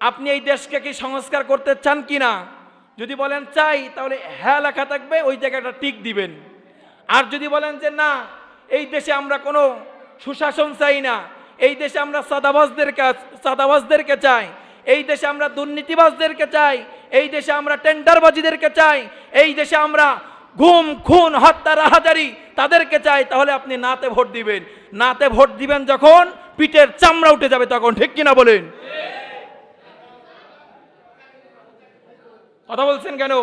আপনি এই দেশকে কি সংস্কার করতে চান কি না যদি বলেন চাই, তাহলে হ্যাঁ লেখা থাকবে, ওই জায়গাটা টিক দিবেন। আর যদি বলেন যে না, এই দেশে আমরা কোনো সুশাসন চাই না, এই দেশে আমরা সাদাবাজদের কাজ সাদাবাজদেরকে চাই, এই দেশে আমরা দুর্নীতিবাজদেরকে চাই, এই দেশে আমরা টেন্ডারবাজিদেরকে চাই, এই দেশে আমরা ঘুম খুন, হত্যা, রাহাজারি তাদেরকে চাই, তাহলে আপনি নাতে ভোট দিবেন। নাতে ভোট দিবেন যখন পিঠের চামড়া উঠে যাবে তখন, ঠিক কিনা বলেন? কথা বলছেন কেন?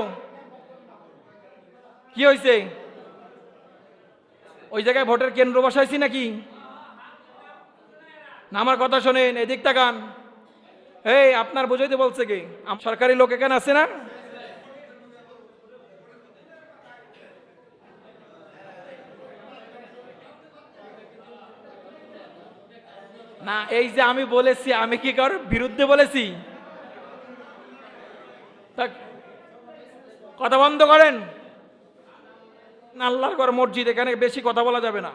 কি হয়েছে ওই জায়গায় ভোটের কেন্দ্র বসাইছি নাকি? না, আমার কথা শোনেন, এদিক তাকান। এই, আপনার বুঝাইতে বলছে কি? সরকারি লোক এখানে আছে না? না, এই যে আমি বলেছি, আমি কি কারোর বিরুদ্ধে বলেছি তা কথা বন্ধ করেন। আল্লাহর ঘর মসজিদ, এখানে বেশি কথা বলা যাবে না।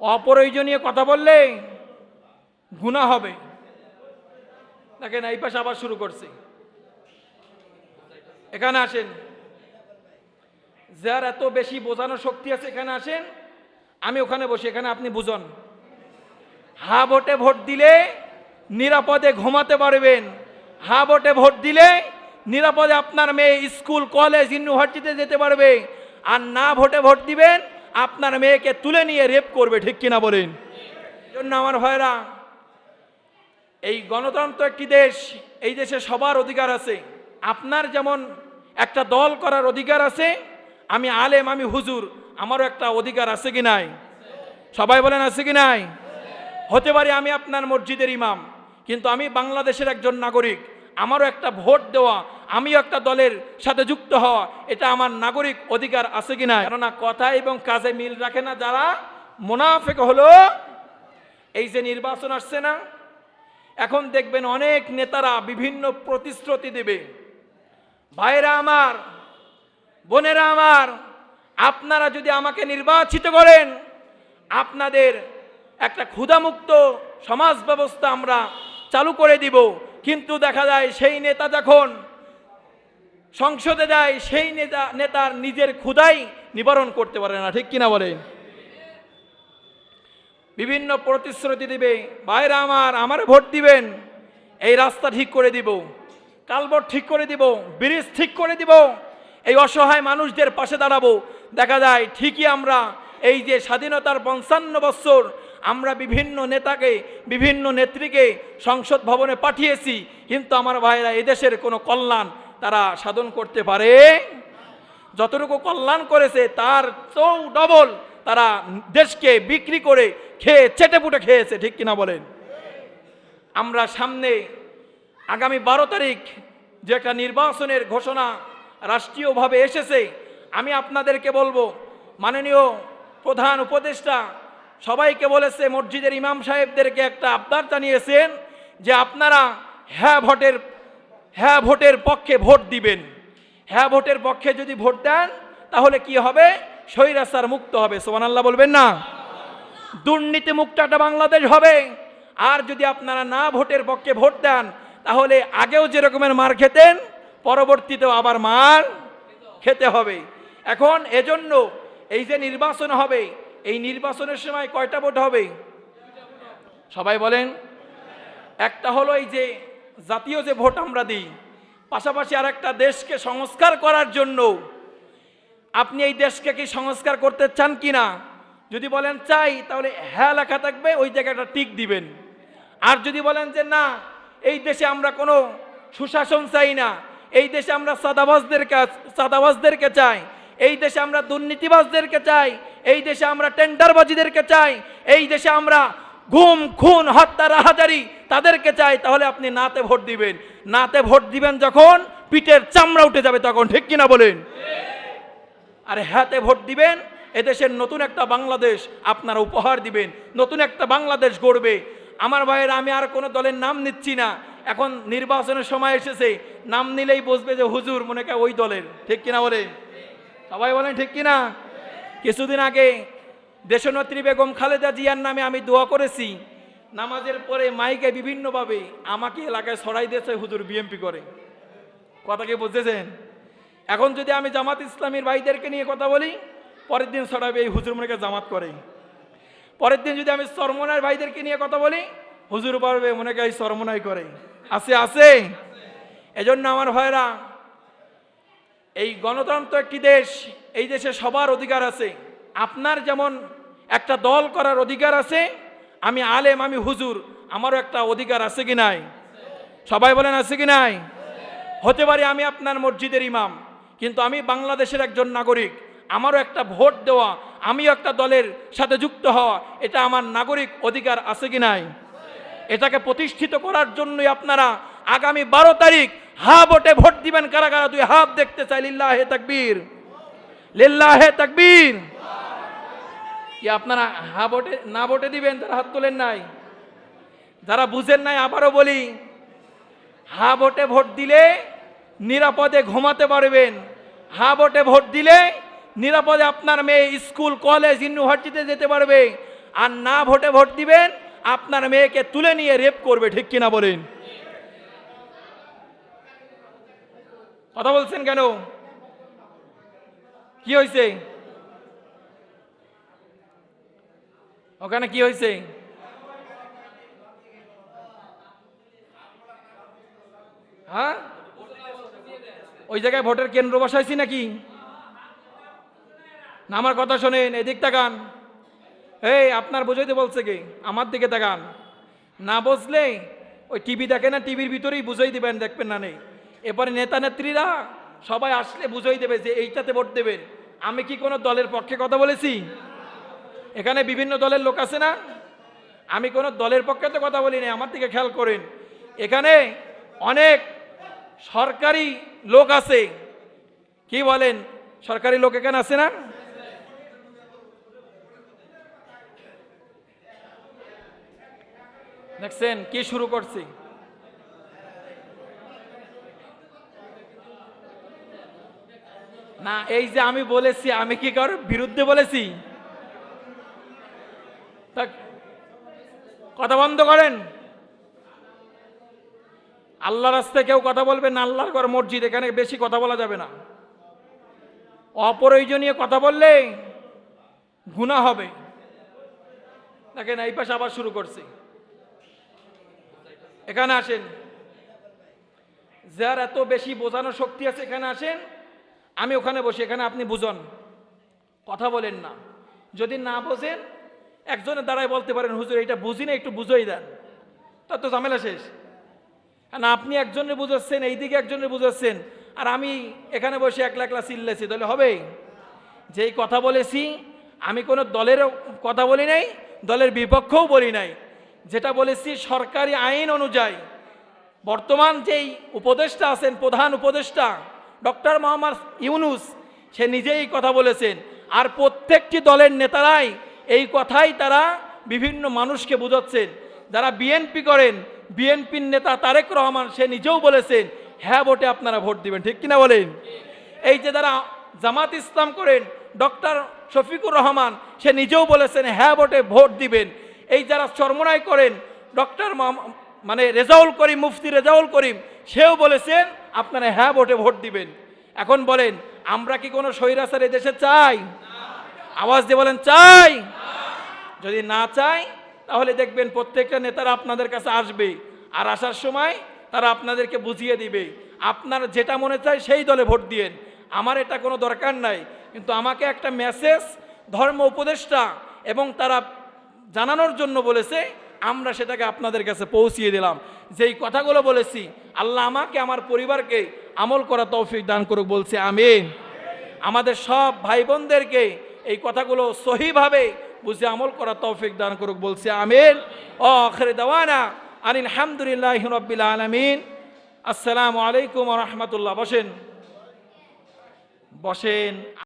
অপ্রয়োজনীয় কথা বললে গুণা হবে। দেখেন, এই পাশে আবার শুরু করছে। এখানে আসেন। যার এত বেশি বোঝানোর শক্তি আছে, এখানে আসেন। আমি ওখানে বসি, এখানে আপনি বুঝন। হা ভোটে ভোট দিলে নিরাপদে ঘুমাতে পারবেন। হা ভোটে ভোট দিলে নিরাপদে আপনার মেয়ে স্কুল, কলেজ, ইউনিভার্সিটিতে যেতে পারবে। আর না ভোটে ভোট দিবেন, আপনার মেয়েকে তুলে নিয়ে রেপ করবে, ঠিক কিনা বলেন? জন্য আমার ভাইরা, এই গণতন্ত্র একটি দেশ, এই দেশে সবার অধিকার আছে। আপনার যেমন একটা দল করার অধিকার আছে, আমি আলেম, আমি হুজুর, আমারও একটা অধিকার আছে কি নাই? সবাই বলেন আছে কি নাই? হতে পারে আমি আপনার মসজিদের ইমাম, কিন্তু আমি বাংলাদেশের একজন নাগরিক। আমারও একটা ভোট দেওয়া, আমিও একটা দলের সাথে যুক্ত হওয়া, এটা আমার নাগরিক অধিকার আছে কি না কেননা কথা এবং কাজে মিল রাখে না যারা। মোনাফেক হলো এই যে নির্বাচন আসছে না, এখন দেখবেন অনেক নেতারা বিভিন্ন প্রতিশ্রুতি দেবে। ভাইরা আমার, বোনেরা আমার, আপনারা যদি আমাকে নির্বাচিত করেন, আপনাদের একটা ক্ষুধামুক্ত সমাজ ব্যবস্থা আমরা চালু করে দিব। কিন্তু দেখা যায় সেই নেতা যখন সংসদে যায়, সেই নেতা, নেতার নিজের ক্ষুধাই নিবারণ করতে পারে না, ঠিক কিনা বলে বিভিন্ন প্রতিশ্রুতি দিবে, ভাইরা আমার আমার ভোট দিবেন, এই রাস্তা ঠিক করে দিব কালবট ঠিক করে দিব, ব্রিজ ঠিক করে দিব, এই অসহায় মানুষদের পাশে দাঁড়াবো। দেখা যায় ঠিকই আমরা এই যে স্বাধীনতার পঞ্চান্ন বৎসর আমরা বিভিন্ন নেতাকে, বিভিন্ন নেত্রীকে সংসদ ভবনে পাঠিয়েছি। কিন্তু আমার ভাইরা এদেশের কোনো কল্যাণ তারা সাধন করতে পারে? যতটুকু কল্যাণ করেছে, তার চৌ ডবল তারা দেশকে বিক্রি করে খেয়ে চেটে পুটে খেয়েছে, ঠিক কিনা বলেন? আমরা সামনে আগামী বারো তারিখ যে একটা নির্বাচনের ঘোষণা রাষ্ট্রীয়ভাবে এসেছে, আমি আপনাদেরকে বলব, মাননীয় প্রধান উপদেষ্টা সবাইকে বলেছে, মসজিদের ইমাম সাহেবদেরকে একটা আবদার জানিয়েছেন যে আপনারা হ্যাঁ ভোটের হ্যাঁ ভোটের পক্ষে ভোট দিবেন। হ্যাঁ ভোটের পক্ষে যদি ভোট দেন, তাহলে কি হবে? স্বৈরাচার মুক্ত হবে। সোমান আল্লাহ বলবেন না? দুর্নীতি মুক্ত একটা বাংলাদেশ হবে। আর যদি আপনারা না ভোটের পক্ষে ভোট দেন, তাহলে আগেও যেরকমের মার খেতেন, পরবর্তীতেও আবার মার খেতে হবে। এখন এজন্য এই যে নির্বাচন হবে এই নির্বাচনের সময় কয়টা ভোট হবে? সবাই বলেন। একটা হলো এই যে জাতীয় যে ভোট আমরা দিই, পাশাপাশি আর একটা দেশকে সংস্কার করার জন্য। আপনি এই দেশকে কি সংস্কার করতে চান কি না যদি বলেন চাই, তাহলে হ্যাঁ লেখা থাকবে, ওই জায়গাটা টিক দিবেন। আর যদি বলেন যে না, এই দেশে আমরা কোনো সুশাসন চাই না, এই দেশে আমরা সাদাবাজদের কাজ সাদাবাজদেরকে চাই এই দেশে আমরা দুর্নীতিবাজদেরকে চাই, এই দেশে আমরা টেন্ডারবাজিদেরকে চাই, এই দেশে আমরা ঘুম খুন, হত্যা, রাহাজারি তাদেরকে চাই, তাহলে আপনি নাতে ভোট দিবেন। নাতে ভোট দিবেন যখন পিঠের চামড়া উঠে যাবে তখন, ঠিক কিনা বলেন? আর হ্যাঁতে ভোট দিবেন, এদেশের নতুন একটা বাংলাদেশ আপনারা উপহার দিবেন, নতুন একটা বাংলাদেশ গড়বে। আমার ভাইয়ের, আমি আর কোনো দলের নাম নিচ্ছি না। এখন নির্বাচনের সময় এসেছে, নাম নিলেই বুঝবে যে হুজুর মনে হয় ওই দলের, ঠিক কিনা বলেন? সবাই বলেন ঠিক কিনা? কিছুদিন আগে দেশনেত্রী বেগম খালেদা জিয়ার নামে আমি দোয়া করেছি, নামাজের পরে মাইকে বিভিন্নভাবে আমাকে এলাকায় ছড়াই দিয়েছে হুজুর বিএমপি করে। কথা কি বুঝতেছেন? এখন যদি আমি জামাত ইসলামীর ভাইদেরকে নিয়ে কথা বলি, পরের দিন ছড়াবে এই হুজুর মনেকে জামাত করে। পরের দিন যদি আমি সরমনার ভাইদেরকে নিয়ে কথা বলি, হুজুর পারবে মনে করে সরমনাই করে। আছে আছে। এজন্য আমার ভাইরা এই গণতন্ত্র একটি দেশ, এই দেশে সবার অধিকার আছে। আপনার যেমন একটা দল করার অধিকার আছে, আমি আলেম, আমি হুজুর, আমারও একটা অধিকার আছে কি নাই? সবাই বলেন আছে কি নাই? হতে পারে আমি আপনার মসজিদের ইমাম, কিন্তু আমি বাংলাদেশের একজন নাগরিক, আমারও একটা ভোট দেওয়া, আমিও একটা দলের সাথে যুক্ত হওয়া, এটা আমার নাগরিক অধিকার আছে কি নাই? এটাকে প্রতিষ্ঠিত করার জন্যই আপনারা আগামী বারো তারিখ হা ভোটে ভোট দিবেন কারা কারা তুই হাফ দেখতে চাই লিল্লা লিল্লাহে তাকবীর। লিল্লাহে তাকবীর। কি আপনারা হা ভোটে না ভোটে দিবেন, তারা হাত তোলেন নাই? যারা বুঝেন নাই, আবারও বলি, হা ভোটে ভোট দিলে নিরাপদে ঘুমাতে পারবেন। হা ভোটে ভোট দিলে নিরাপদে আপনার মেয়ে স্কুল, কলেজ, ইউনিভার্সিটিতে যেতে পারবে। আর না ভোটে ভোট দিবেন, আপনার মেয়েকে তুলে নিয়ে রেপ করবে, ঠিক কিনা বলেন? কথা বলছেন কেন? কি হয়েছে ওখানে কি হয়েছে হ্যাঁ? ওই জায়গায় ভোটের কেন্দ্র বসাইছি নাকি? না, আমার কথা শোনেন, এদিক তাকান। এই, আপনার বুঝাইতে বলছে কি? আমার দিকে তাকান। না বসলে ওই টিভি দেখে না, টিভির ভিতরেই বুঝাই দিবেন, দেখবেন না নেই। এরপরে নেতা নেত্রীরা সবাই আসলে বুঝাই দেবে যে এইটাতে ভোট দেবেন। আমি কি কোনো দলের পক্ষে কথা বলেছি? এখানে বিভিন্ন দলের লোক আছে না? আমি কোনো দলের পক্ষে তো কথা বলি না আমার দিকে খেয়াল করেন। এখানে অনেক সরকারি লোক আছে। কি বলেন? সরকারি লোক এখানে আছে না? দেখছেন কি শুরু করছি? না, এই যে আমি বলেছি, আমি কি কারোর বিরুদ্ধে বলেছি? কথা বন্ধ করেন। আল্লাহ রাস্তায় কেউ কথা বলবে না, আল্লাহর ঘর মসজিদ, এখানে বেশি কথা বলা যাবে না। অপ্রয়োজনীয় কথা বললে গুণা হবে। দেখেন, এই পাশে আবার শুরু করছি। এখানে আসেন। যার এত বেশি বোঝানোর শক্তি আছে, এখানে আসেন। আমি ওখানে বসি, এখানে আপনি বুঝন। কথা বলেন না। যদি না বোঝেন, একজনের দ্বারাই বলতে পারেন, হুজুর এটা বুঝি না, একটু বুঝোই দেন। তার তো ঝামেলা শেষ। না আপনি একজনের বুঝাচ্ছেন, এইদিকে একজনের বুঝাচ্ছেন, আর আমি এখানে বসে একলা একলা চিল্লেছি তাহলে হবে যেই কথা বলেছি, আমি কোনো দলের কথা বলি নাই, দলের বিপক্ষেও বলি নাই। যেটা বলেছি সরকারি আইন অনুযায়ী। বর্তমান যেই উপদেষ্টা আছেন, প্রধান উপদেষ্টা ডক্টর মোহাম্মদ ইউনুস, সে নিজেই কথা বলেছেন। আর প্রত্যেকটি দলের নেতারাই এই কথাই তারা বিভিন্ন মানুষকে বোঝাচ্ছেন। যারা বিএনপি করেন বিএনপির নেতা তারেক রহমান, সে নিজেও বলেছেন হ্যাঁ ভোটে আপনারা ভোট দিবেন। ঠিক কিনা বলেন? এই যে যারা জামাত ইসলাম করেন, ডক্টর শফিকুর রহমান, সে নিজেও বলেছেন হ্যাঁ ভোটে ভোট দিবেন। এই যারা চরমনাই করেন, ডক্টর মানে রেজাউল করিম, মুফতি রেজাউল করিম, সেও বলেছেন আপনারা হ্যাঁ ভোটে ভোট দিবেন। এখন বলেন, আমরা কি কোনো স্বৈরাচার দেশে চাই? আওয়াজ দিয়ে বলেন, চাই। যদি না চাই, তাহলে দেখবেন প্রত্যেকটা নেতারা আপনাদের কাছে আসবে। আর আসার সময় তারা আপনাদেরকে বুঝিয়ে দিবে। আপনার যেটা মনে চায় সেই দলে ভোট দিয়েন। আমার এটা কোনো দরকার নাই। কিন্তু আমাকে একটা মেসেজ ধর্ম উপদেষ্টা এবং তারা জানানোর জন্য বলেছে, আমরা সেটাকে আপনাদের কাছে পৌঁছিয়ে দিলাম। যেই কথাগুলো বলেছি, আল্লাহ আমাকে, আমার পরিবারকে আমল করা তৌফিক দান করুক, বলছে আমিন। আমাদের সব ভাই বোনদেরকে এই কথাগুলো সহিভাবে বুঝে আমল করা তৌফিক দান করুক, বলছে আমিন। ও আখরে দাওয়ানা আনিল হামদুলিল্লাহ রব্বিল আলমিন। আসসালামু আলাইকুম রহমতুল্লাহ। বসেন। বসেন।